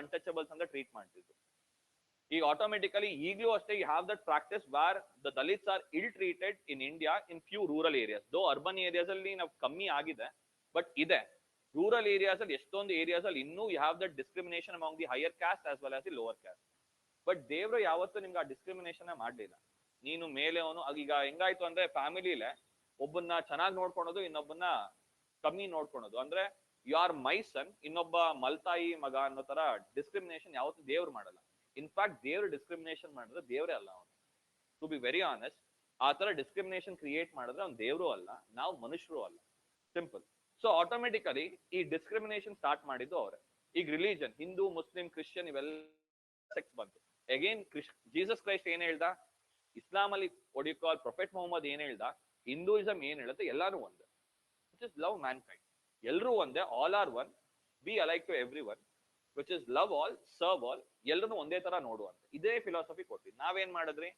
Untouchables ಅಂತ treat ಮಾಡ್ತಿದ್ರು. ಈಗ ಆಟೋಮೆಟಿಕಲಿ ಈಗಲೂ ಅಷ್ಟೇ you have that practice where the Dalits are ill treated in India in few rural areas though urban areas ಅಲ್ಲಿ ನಾವು ಕಮ್ಮಿ ಆಗಿದೆ ಬಟ್ ಇದೆ. ರೂರಲ್ ಏರಿಯಾಸ್ ಅಲ್ಲಿ ಎಷ್ಟೊಂದು ಏರಿಯಾಸ್ ಅಲ್ಲಿ ಇನ್ನೂ you have that discrimination among the higher caste as well as the lower caste but ದೇವ್ರು ಯಾವತ್ತೂ ನಿಮ್ಗೆ ಆ ಡಿಸ್ಕ್ರಿಮಿನೇಷನ್ ಮಾಡಲಿಲ್ಲ. ನೀನು ಮೇಲೆ ಅವನು ಈಗ ಹೆಂಗಾಯ್ತು ಅಂದ್ರೆ ಫ್ಯಾಮಿಲಿಲೆ ಒಬ್ಬನ್ನ ಚೆನ್ನಾಗಿ ನೋಡ್ಕೊಳೋದು, ಇನ್ನೊಬ್ಬನ್ನ ಕಮ್ಮಿ ನೋಡ್ಕೊಳೋದು. ಅಂದ್ರೆ ಯು ಆರ್ ಮೈ ಸನ್ ಇನ್ನೊಬ್ಬ ಮಲ್ತಾಯಿ ಮಗ ಅನ್ನೋ ತರ ಡಿಸ್ಕ್ರಿಮಿನೇಷನ್ ಯಾವತ್ತೂ ದೇವ್ರು ಮಾಡಲ್ಲ. ಇನ್ಫ್ಯಾಕ್ಟ್ ದೇವ್ರು ಡಿಸ್ಕ್ರಿಮಿನೇಷನ್ ಮಾಡಿದ್ರೆ ದೇವ್ರೇ ಅಲ್ಲ ಅವನು. ಟು ಬಿ ವೆರಿ ಆನೆಸ್ಟ್ ಆ ತರ ಡಿಸ್ಕ್ರಿಮಿನೇಷನ್ ಕ್ರಿಯೇಟ್ ಮಾಡಿದ್ರೆ ಅವ್ನು ದೇವ್ರು ಅಲ್ಲ, ನಾವು ಮನುಷ್ಯರು ಅಲ್ಲ. ಸಿಂಪಲ್ ಸೊ ಆಟೋಮೆಟಿಕಲಿ ಈ ಡಿಸ್ಕ್ರಿಮಿನೇಷನ್ ಸ್ಟಾರ್ಟ್ ಮಾಡಿದ್ದು ಅವರೇ. ಈಗ ರಿಲಿಜನ್ ಹಿಂದೂ, ಮುಸ್ಲಿಂ ಕ್ರಿಶ್ಚಿಯನ್ ಇವೆಲ್ಲ ಸೆಕ್ಸ್ ಬಂತು. ಅಗೇನ್ ಕ್ರಿಶ್ ಜೀಸಸ್ ಕ್ರೈಸ್ಟ್ ಏನ್ ಹೇಳ್ದ? ಇಸ್ಲಾಂ ಅಲ್ಲಿ ಒಡಿಕಾಲ್ ಪ್ರೊಫೆಟ್ ಮೊಹಮ್ಮದ್ ಏನ್ ಹೇಳ್ದ? ಹಿಂದೂಯಿಸಮ್ ಏನ್ ಹೇಳುತ್ತೆ ಎಲ್ಲಾನು ಒಂದು. It is love mankind ಎಲ್ಲರೂ ಒಂದೇ all are one be alike to everyone which is love all serve all ಎಲ್ಲರೂ ಒಂದೇ ತರ ನೋಡುವಂತ. ಇದೇ ಫಿಲಾಸಫಿ ಕೊಟ್ಟಿದ್ದು. ನಾವೇನ್ ಮಾಡಿದ್ರಿ?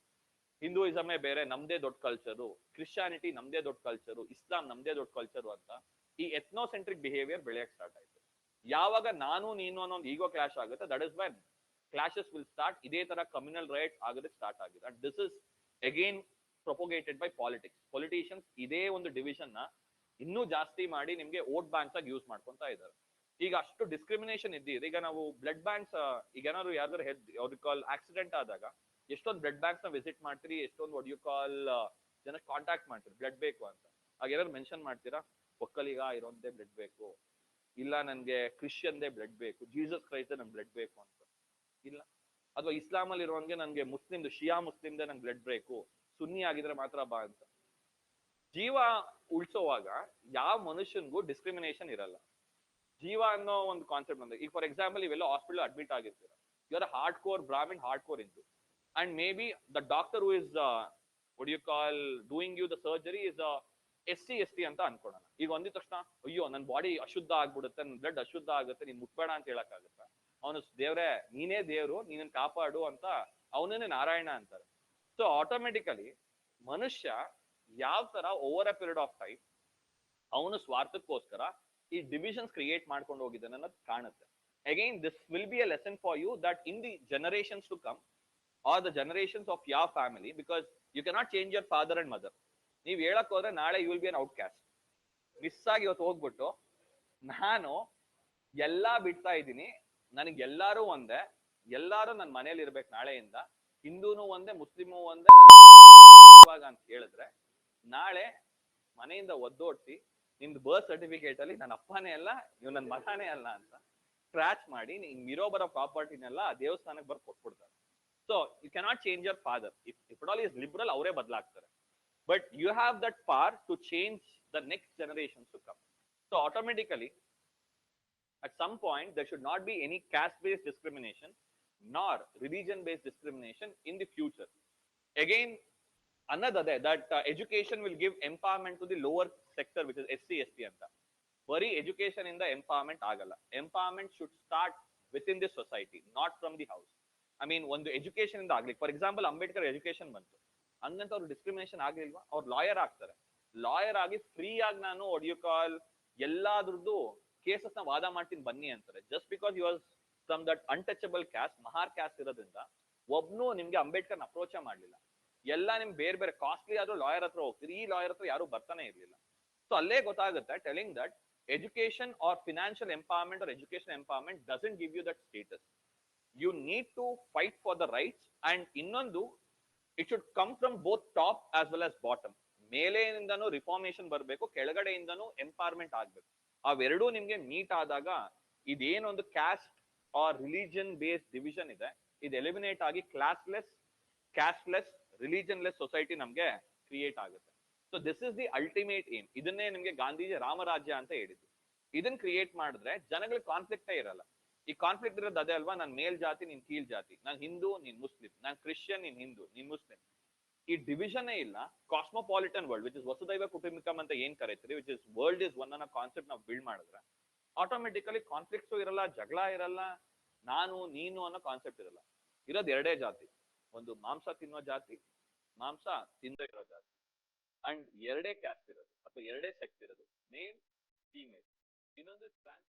ಹಿಂದೂಯಿಸಮೇ ಬೇರೆ, ನಮ್ದೇ ದೊಡ್ಡ ಕಲ್ಚರು ಕ್ರಿಶ್ಚಿಯಾನಿಟಿ ನಮ್ದೇ ದೊಡ್ಡ ಕಲ್ಚರು ಇಸ್ಲಾಂ ನಮ್ದೇ ದೊಡ್ಡ ಕಲ್ಚರು ಅಂತ ಈ ಎಥ್ನೋಸೆಂಟ್ರಿಕ್ ಬಿಹೇವಿಯರ್ ಬೆಳೆಯಕ್ ಸ್ಟಾರ್ಟ್ ಆಯ್ತು. ಯಾವಾಗ ನಾನು, ನೀನು ಅನ್ನೋ ಒಂದು ಈಗೋ ಕ್ಲಾಶ್ ಆಗುತ್ತೆ that is when clashes will start ಇದೇ ತರ ಕಮ್ಯುನಲ್ ರೈಟ್ ಆಗೋದಕ್ಕೆ ಸ್ಟಾರ್ಟ್ ಆಗಿದೆ. And this is again propagated by politics politicians ಇದೇ ಒಂದು ಡಿವಿಷನ್ನ ಇನ್ನೂ ಜಾಸ್ತಿ ಮಾಡಿ ನಿಮ್ಗೆ ವೋಟ್ ಬ್ಯಾಂಕ್ಸ್ ಆಗಿ ಯೂಸ್ ಮಾಡ್ಕೊಂತ ಇದ್ದಾರೆ. ಈಗ ಅಷ್ಟು ಡಿಸ್ಕ್ರಿಮಿನೇಷನ್ ಇದ್ದಿದೆ ಈಗ ನಾವು ಬ್ಲಡ್ ಬ್ಯಾಂಕ್ಸ್ ಈಗ ಏನಾದ್ರು ಯಾವ್ದಾರು ಹೆಡ್ ಅವ್ರಿಗೆ ಕಾಲ್ ಆಕ್ಸಿಡೆಂಟ್ ಆದಾಗ ಎಷ್ಟೊಂದು ಬ್ಲಡ್ ಬ್ಯಾಂಕ್ಸ್ನ ವಿಸಿಟ್ ಮಾಡ್ತೀರಿ, ಎಷ್ಟೊಂದು ವಾಟ್ ಯು ಕಾಲ್ ಜನ ಕಾಂಟ್ಯಾಕ್ಟ್ ಮಾಡ್ತೀರಿ ಬ್ಲಡ್ ಬೇಕು ಅಂತ. ಆಗ ಏನಾದ್ರು ಮೆನ್ಷನ್ ಮಾಡ್ತೀರಾ? ಒಕ್ಕಲಿಗ ಇರೋದೇ ಬ್ಲಡ್ ಬೇಕು. ಇಲ್ಲ ನನ್ಗೆ ಕ್ರಿಶ್ಚಿಯನ್ದೇ ಬ್ಲಡ್ ಬೇಕು. ಜೀಸಸ್ ಕ್ರೈಸ್ಟ್ ನಂಗೆ ಬ್ಲಡ್ ಬೇಕು ಅಂತ. ಇಲ್ಲ. ಅಥವಾ ಇಸ್ಲಾಮಲ್ಲಿ ಇರೋನ್ಗೆ ನನ್ಗೆ ಮುಸ್ಲಿಮ್ದು, ಶಿಯಾ ಮುಸ್ಲಿಮ್ದೇ ನಂಗೆ ಬ್ಲಡ್ ಬೇಕು. ಸುನ್ನಿ ಆಗಿದ್ರೆ ಮಾತ್ರ ಬಾ ಅಂತ. ಜೀವ ಉಳಿಸೋವಾಗ ಯಾವ ಮನುಷ್ಯನ್ಗೂ ಡಿಸ್ಕ್ರಿಮಿನೇಷನ್ ಇರಲ್ಲ. ಜೀವ ಅನ್ನೋ ಒಂದು ಕಾನ್ಸೆಪ್ಟ್ ಬಂದ, ಈಗ ಫಾರ್ ಎಕ್ಸಾಂಪಲ್ ಇವೆಲ್ಲ hospital admit ಆಗಿರ್ತೀರ. You are hard core Brahmin hard core Hindu and maybe the doctor who is would you call doing you the surgery is S C S T ಅಂತ ಅನ್ಕೊಳ್ಳೋಣ ಈಗ ಒಂದಿದ ತಕ್ಷಣ, ಅಯ್ಯೋ ನನ್ನ body ಅಶುದ್ಧ ಆಗ್ಬಿಡುತ್ತೆ ನನ್ನ ಬ್ಲಡ್ ಅಶುದ್ಧ ಆಗುತ್ತೆ, ನೀನ್ ಮುಟ್ಬೇಡ ಅಂತ ಹೇಳಕ್ಕಾಗತ್ತ? ಅವನು, ದೇವ್ರೆ, ನೀನೇ ದೇವ್ರು, ನೀನನ್ ಕಾಪಾಡು ಅಂತ ಅವನನ್ನೇ ನಾರಾಯಣ ಅಂತಾರೆ. ಸೊ ಆಟೋಮೆಟಿಕಲಿ ಮನುಷ್ಯ ಯಾವ ತರ over a period of time ಅವನು ಸ್ವಾರ್ಥಕ್ಕೋಸ್ಕರ ಈ ಡಿವಿಷನ್ಸ್ ಕ್ರಿಯೇಟ್ ಮಾಡ್ಕೊಂಡು ಹೋಗಿದ್ದಾನೆ ಅನ್ನೋದು ಕಾಣುತ್ತೆ. Again this will be a lesson for you that in the generations to come or the generations of ಯಾವ family because you cannot change your father and mother ನೀವ್ ಹೇಳಕ್ ಹೋದ್ರೆ ನಾಳೆ you will be an outcast miss ಆಗಿ ಇವತ್ತು ಹೋಗ್ಬಿಟ್ಟು ನಾನು ಎಲ್ಲಾ ಬಿಡ್ತಾ ಇದ್ದೀನಿ, ನನಗೆ ಎಲ್ಲಾರು ಒಂದೇ, ಎಲ್ಲಾರು ನನ್ನ ಮನೇಲಿ ಇರ್ಬೇಕು ನಾಳೆಯಿಂದ, ಹಿಂದೂನು ಒಂದೇ, ಮುಸ್ಲಿಮು ಒಂದೇ ಅಂತ ಹೇಳಿದ್ರೆ ನಾಳೆ ಮನೆಯಿಂದ ಒದ್ದೋಡ್ಸಿ ನಿಮ್ದು ಬರ್ತ್ ಸರ್ಟಿಫಿಕೇಟ್ ಅಲ್ಲಿ ನನ್ನ ಅಪ್ಪನೇ ಅಲ್ಲ ಇವ್ ನನ್ನ ಮಗನೇ ಅಲ್ಲ ಅಂತ ಸ್ಕ್ರಾಚ್ ಮಾಡಿ ನಿಮ್ ಇರೋ ಬರೋ ಪ್ರಾಪರ್ಟಿನೆಲ್ಲ ಆ ದೇವಸ್ಥಾನಕ್ಕೆ ಬರ್ ಕೊಟ್ಬಿಡ್ತಾರೆ. So you cannot change your father if if all is liberal ಅವರೇ ಬದಲಾಗ್ತಾರೆ. But you have that power to change the next generations to come so automatically at some point, there should not be any caste based discrimination nor religion based discrimination in the future. Again another that education will give empowerment to the lower sector which is S C S T ಅಂತ. ಬರೀ education ಇಂದ empowerment ಆಗಲ್ಲ. Empowerment should start within this society not from the house I mean ಒಂದು education ಇಂದ ಆಗ್ಲಿ for example Ambedkar education ಬಂತು. ಹಂಗಂತ ಅವ್ರು ಡಿಸ್ಕ್ರಿಮಿನೇಷನ್ ಆಗ್ಲಿಲ್ವಾ? ಅವ್ರು ಲಾಯರ್ ಆಗ್ತಾರೆ. ಲಾಯರ್ ಆಗಿ ಫ್ರೀ ಆಗಿ ನಾನು ಒಡಿಯೋ ಕಾಲ್ ಎಲ್ಲಾದ್ರದ್ದು ಕೇಸಸ್ನ ವಾದ ಮಾಡ್ತೀನಿ ಬನ್ನಿ ಅಂತಾರೆ. Just because you was from that untouchable caste Mahar caste ಇರೋದ್ರಿಂದ, ಒಬ್ನು ನಿಮ್ಗೆ ಅಂಬೇಡ್ಕರ್ ಅಪ್ರೋಚ ಮಾಡ್ಲಿಲ್ಲ. ಎಲ್ಲ ನಿಮ್ ಬೇರೆ ಬೇರೆ ಕಾಸ್ಟ್ಲಿ ಆದ್ರೂ ಲಾಯರ್ ಹತ್ರ ಹೋಗ್ತೀರಿ ಈ ಲಾಯರ್ ಹತ್ರ ಯಾರು ಬರ್ತಾನೆ ಇರ್ಲಿಲ್ಲ. ಸೊ ಅಲ್ಲೇ ಗೊತ್ತಾಗುತ್ತೆ telling that education or financial empowerment or education empowerment doesn't give you that status you need to fight for the rights and ಇನ್ನೊಂದು it should come from both top as well as bottom ಮೇಲೆಯಿಂದನೂ reformation ಬರಬೇಕು, ಕೆಳಗಡೆಯಿಂದನೂ empowerment ಆಗ್ಬೇಕು. ಅವೆರಡೂ ನಿಮ್ಗೆ meet ಆದಾಗ ಇದೇನೊಂದು caste or religion based division ಇದೆ. ಇದು eliminate ಆಗಿ ಕ್ಲಾಸ್ಲೆಸ್ ಕ್ಯಾಸ್ಟ್ಲೆಸ್ ರಿಲಿಜನ್ಲೆಸ್ ಸೊಸೈಟಿ ನಮ್ಗೆ ಕ್ರಿಯೇಟ್ ಆಗುತ್ತೆ. So this is the ultimate aim ಇದನ್ನೇ ನಿಮ್ಗೆ ಗಾಂಧೀಜಿ ರಾಮರಾಜ್ಯ ಅಂತ ಹೇಳಿದ್ದು. ಇದನ್ ಕ್ರಿಯೇಟ್ ಮಾಡಿದ್ರೆ ಜನಗಳಿಗೆ ಕಾನ್ಫ್ಲಿಕ್ಟೇ ಇರಲ್ಲ. ಈ ಕಾನ್ಫ್ಲಿಕ್ಟ್ ಇರೋದು ಅದೇ ಅಲ್ವಾ? ನನ್ ಮೇಲ್ ಜಾತಿ, ನಿನ್ ಕೀಳ್ ಜಾತಿ. ನಾನ್ ಹಿಂದೂ, ನೀನ್ ಮುಸ್ಲಿಂ. ನಾನ್ ಕ್ರಿಶ್ಚಿಯನ್, ನೀನ್ ಹಿಂದೂ, ನೀನ್ ಮುಸ್ಲಿಂ. ಈ ಡಿವಿಷನ್ ಇಲ್ಲ. ಕಾಸ್ಮೋಪಾಲಿಟನ್ ವರ್ಲ್ಡ್ ವಿಚ್ ಇಸ್ ವಸುದೈವ ಕುಟುಂಬಿಕಂ ಅಂತ ಏನ್ ಕರೀತೀರಿ which is world is one ಅನ್ನೋ ಕಾನ್ಸೆಪ್ಟ್ ನಾವು ಬಿಲ್ಡ್ ಮಾಡಿದ್ರೆ ಆಟೋಮೆಟಿಕಲಿ ಕಾನ್ಫ್ಲಿಕ್ಟ್ಸ್ ಇರಲ್ಲ, ಜಗಳ ಇರಲ್ಲ. ನಾನು, ನೀನು ಅನ್ನೋ ಕಾನ್ಸೆಪ್ಟ್ ಇರಲ್ಲ. ಇರೋದು ಎರಡೇ ಜಾತಿ. ಒಂದು ಮಾಂಸ ತಿನ್ನೋ ಜಾತಿ, ಮಾಂಸ ತಿಂದೇ ಇರೋ ಜಾತಿ. ಅಂಡ್ ಎರಡೇ ಕ್ಯಾಸ್ಟ್ ಇರೋದು, ಅಥವಾ ಎರಡೇ ಸೆಕ್ಸ್ ಇರೋದು ಮೇಲ್ ಫೀಮೇಲ್ ಇನ್ನೊಂದು ಟ್ರಾನ್ಸ್